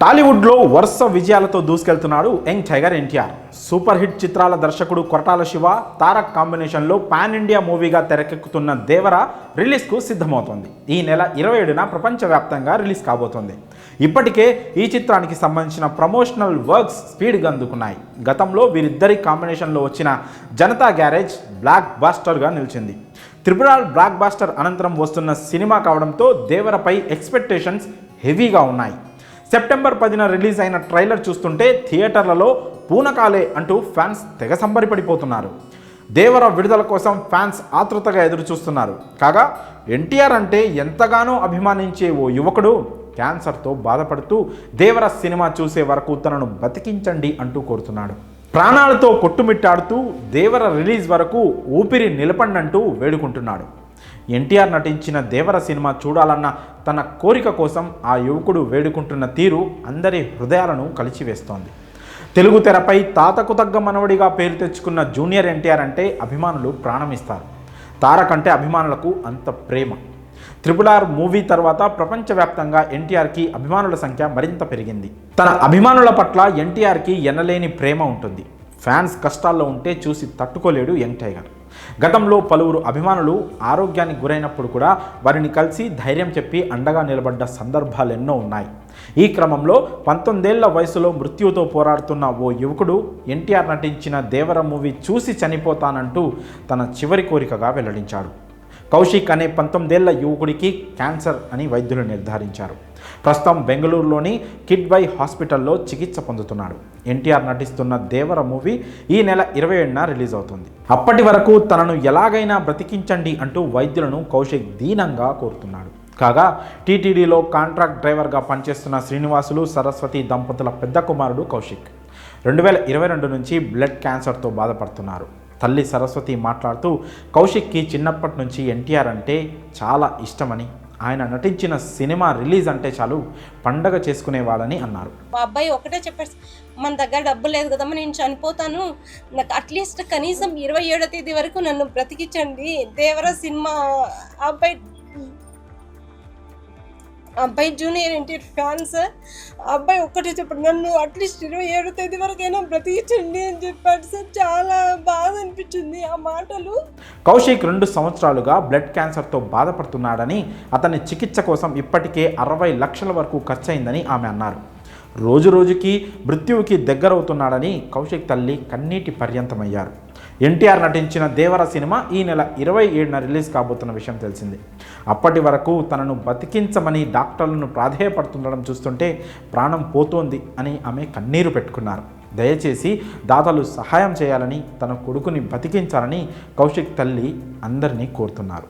టాలీవుడ్లో వరుస విజయాలతో దూసుకెళ్తున్నాడు young tiger NTR. Super hit చిత్రాల దర్శకుడు కొరటాల శివ తారక్ కాంబినేషన్లో పాన్ ఇండియా మూవీగా తెరకెక్కుతున్న దేవర రిలీజ్కు సిద్ధమవుతోంది. ఈ నెల ఇరవై ఏడున ప్రపంచవ్యాప్తంగా రిలీజ్ కాబోతోంది. ఇప్పటికే ఈ చిత్రానికి సంబంధించిన ప్రమోషనల్ వర్క్స్ స్పీడ్గా అందుకున్నాయి. గతంలో వీరిద్దరి కాంబినేషన్లో వచ్చిన జనతా గ్యారేజ్ బ్లాక్ బాస్టర్గా నిలిచింది. త్రిపురాల్ బ్లాక్ బాస్టర్ అనంతరం వస్తున్న సినిమా కావడంతో దేవరపై ఎక్స్పెక్టేషన్స్ హెవీగా ఉన్నాయి. సెప్టెంబర్ పదిన రిలీజ్ అయిన ట్రైలర్ చూస్తుంటే థియేటర్లలో పూనకాలే అంటూ ఫ్యాన్స్ తెగ సంబరిపడిపోతున్నారు. దేవర విడుదల కోసం ఫ్యాన్స్ ఆతృతగా ఎదురు చూస్తున్నారు కాగా ఎన్టీఆర్ అంటే ఎంతగానో అభిమానించే ఓ యువకుడు క్యాన్సర్తో బాధపడుతూ దేవర సినిమా చూసే వరకు తనను బతికించండి అంటూ కోరుతున్నాడు. ప్రాణాలతో కొట్టుమిట్టాడుతూ దేవర రిలీజ్ వరకు ఊపిరి నిలపండంటూ వేడుకుంటున్నాడు. ఎన్టీఆర్ నటించిన దేవర సినిమా చూడాలన్న తన కోరిక కోసం ఆ యువకుడు వేడుకుంటున్న తీరు అందరి హృదయాలను కలిచివేస్తోంది. తెలుగు తెరపై తాతకు తగ్గ మనవడిగా పేరు తెచ్చుకున్న జూనియర్ ఎన్టీఆర్ అంటే అభిమానులు ప్రాణమిస్తారు. తారక్ అంటే అభిమానులకు అంత ప్రేమ. త్రిపుల్ ఆర్ మూవీ తర్వాత ప్రపంచవ్యాప్తంగా ఎన్టీఆర్కి అభిమానుల సంఖ్య మరింత పెరిగింది. తన అభిమానుల పట్ల ఎన్టీఆర్కి ఎనలేని ప్రేమ ఉంటుంది. ఫ్యాన్స్ కష్టాల్లో ఉంటే చూసి తట్టుకోలేడు యంగ్ టైగర్. గతంలో పలువురు అభిమానులు ఆరోగ్యానికి గురైనప్పుడు కూడా వారిని కలిసి ధైర్యం చెప్పి అండగా నిలబడ్డ సందర్భాలు ఎన్నో ఉన్నాయి. ఈ క్రమంలో పంతొమ్మిదేళ్ళ వయసులో మృత్యుతో పోరాడుతున్న ఓ యువకుడు ఎన్టీఆర్ నటించిన దేవర మూవీ చూసి చనిపోతానంటూ తన చివరి కోరికగా వెల్లడించాడు కౌశిక్ అనే పంతొమ్మిదేళ్ళ యువకుడికి క్యాన్సర్ అని వైద్యులు నిర్ధారించారు. ప్రస్తుతం బెంగళూరులోని కిడ్బై హాస్పిటల్లో చికిత్స పొందుతున్నాడు. ఎన్టీఆర్ నటిస్తున్న దేవర మూవీ ఈ నెల ఇరవై ఏడున రిలీజ్ అవుతుంది. అప్పటి వరకు తనను ఎలాగైనా బ్రతికించండి అంటూ వైద్యులను కౌశిక్ దీనంగా కోరుతున్నాడు. కాగా టీటీడీలో కాంట్రాక్ట్ డ్రైవర్గా పనిచేస్తున్న శ్రీనివాసులు సరస్వతి దంపతుల పెద్ద కుమారుడు కౌశిక్. రెండు వేల ఇరవై రెండు నుంచి బ్లడ్ క్యాన్సర్తో బాధపడుతున్నారు. తల్లి సరస్వతి మాట్లాడుతూ కౌశిక్కి చిన్నప్పటి నుంచి ఎన్టీఆర్ అంటే చాలా ఇష్టమని ఆయన నటించిన సినిమా రిలీజ్ అంటే చాలు పండగ చేసుకునేవాడని అన్నారు. మా అబ్బాయి ఒకటే చెప్పాడు మన దగ్గర డబ్బు లేదు కదమ్మా నేను చనిపోతాను. నాకు అట్లీస్ట్ కనీసం ఇరవై ఏడో తేదీ వరకు నన్ను బ్రతికించండి. దేవర సినిమా అబ్బాయి అబ్బాయి జూనియర్ ఎన్టీఆర్ ఫ్యాన్స్ ఆ అబ్బాయి ఒక్కటే చెప్పాడు నన్ను అట్లీస్ట్ ఇరవై ఏడో తేదీ వరకైనా బ్రతికించండి అని చెప్పాడు సార్. చాలా అనిపించింది ఆ మాటలు? కౌశిక్ రెండు సంవత్సరాలుగా బ్లడ్ క్యాన్సర్తో బాధపడుతున్నాడని అతని చికిత్స కోసం ఇప్పటికే అరవై లక్షల వరకు ఖర్చయిందని ఆమె అన్నారు. రోజు రోజుకి మృత్యువుకి దగ్గరవుతున్నాడని కౌశిక్ తల్లి కన్నీటి పర్యంతమయ్యారు. ఎన్టీఆర్ నటించిన దేవర సినిమా ఈ నెల ఇరవై ఏడున రిలీజ్ కాబోతున్న విషయం తెలిసింది. అప్పటి వరకు తనను బతికించమని డాక్టర్లను ప్రాధేయపడుతుండడం చూస్తుంటే ప్రాణం పోతోంది అని ఆమె కన్నీరు పెట్టుకున్నారు. దయచేసి దాతలు సహాయం చేయాలని తన కొడుకుని బతికించాలని కౌశిక్ తల్లి అందరినీ కోరుతున్నారు.